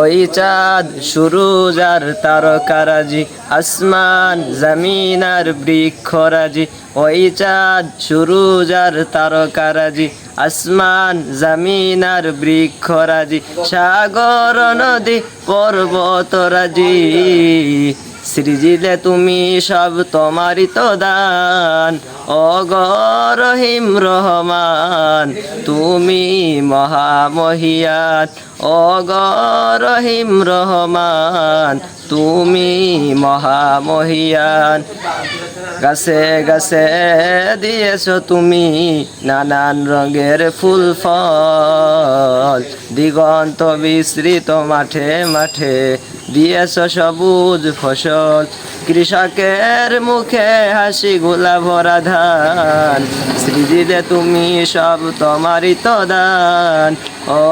ওই চাঁদ সুরুজ তারকারাজি, আসমান জমিন বৃক্ষরাজি। ওই চাঁদ সুরুজ তারকারাজি, আসমান জমিন বৃক্ষরাজি। সাগর, নদী, পর্বতরাজি। সৃজিলে তুমি সব তোমারই তো দান। অগরহিম রহমান, তুমি মহামহিয়ান। অগরহিম রহমান, তুমি মহামহিয়ান। গাছে গাছে দিয়েছ তুমি নানান রঙের ফুল, ফল। দিগন্ত বিস্তৃত মাঠে মাঠে দিয়েছ সবুজ ফসল, কৃষকের মুখে হাসি গোলা ভরা ধান সৃজিদে তুমি সব তোমারই তো দান।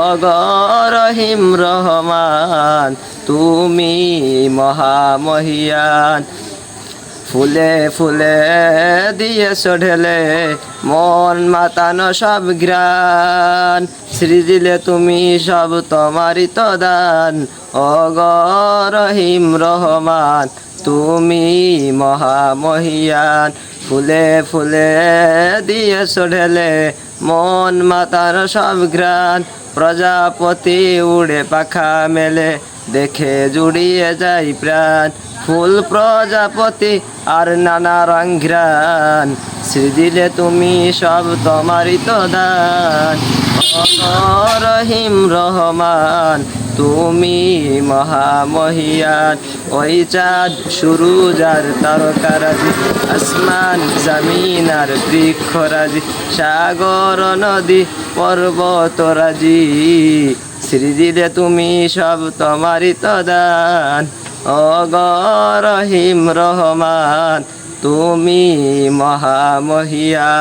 অগরহিম রহমান, তুমি মহামহিয়ান। ফুলে ফুলে দিয়েছ ঢেলে মন মাতানো সব গ্রান সৃজিলে তুমি সব তোমারই তো দান অগরহিম রহমান, তুমি মহামহিয়ান। ফুলে ফুলে দিয়েছ ঢেলে মন মাতানো সব গ্রান প্রজাপতি উড়ে পাখা মেলে, দেখে জুড়িয়ে যায় প্রাণ। ফুল প্রজাপতি আর নানা রং ঘ্রাণ সৃজিলে তুমি সব তোমারই তো দান। রহিম রহমান, তুমি মহামহিয়ান। ওই চাঁদ সুরুজ আর তারকারাজি, আসমান জামিন আর বৃক্ষরাজি, সাগর নদী পর্বতরাজি সৃজিলে তুমি সব তোমারই তদান। দান অগরহিম রহমান তুমি মহামহিয়া।